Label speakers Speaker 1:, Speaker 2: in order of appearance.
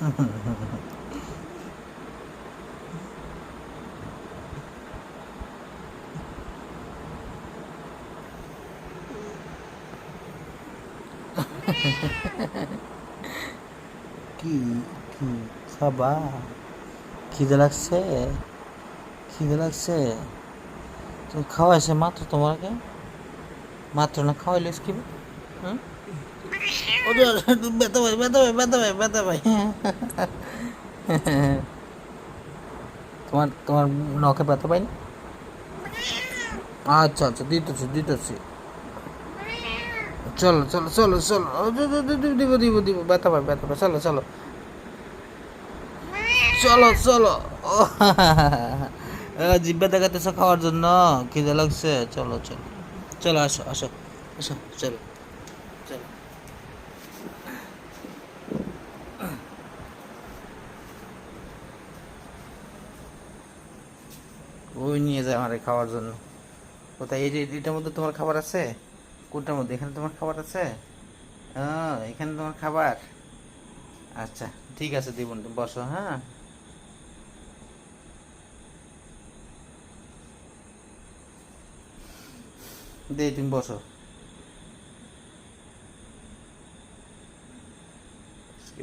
Speaker 1: কি কি, খাবা? খিদে লাগছে? খিদে লাগছে? তুমি খাওয়াইছে মাত্র তোমাকে? মাত্র না খাওয়াইলে কি হুম? ওরে, ব্যথা ভাই ব্যথা ভাই ব্যথা ভাই ব্যথা ভাই তোমার তোমার নখে ব্যথা পাই আচ্ছা আচ্ছা দিতেছি দিতেছি চলো চলো চলো চলো ও, দিব দিব দিব ব্যথা পাই ব্যথা পাই চলো চলো চলো চলো ও জিব্বা দেখাতেছো খাওয়ার জন্য খিদে লাগছে চলো চলো চলো আসো আসো আসো চলো চলো ওই নিয়ে যায় আমার খাওয়ার জন্য। কোথায়? এই যে এটার মধ্যে তোমার খাবার আছে? কোনটার মধ্যে? এখানে তোমার খাবার আছে? হ্যাঁ এখানে তোমার খাবার। আচ্ছা ঠিক আছে দিব বসো হ্যাঁ। দে তুমি বসো। কি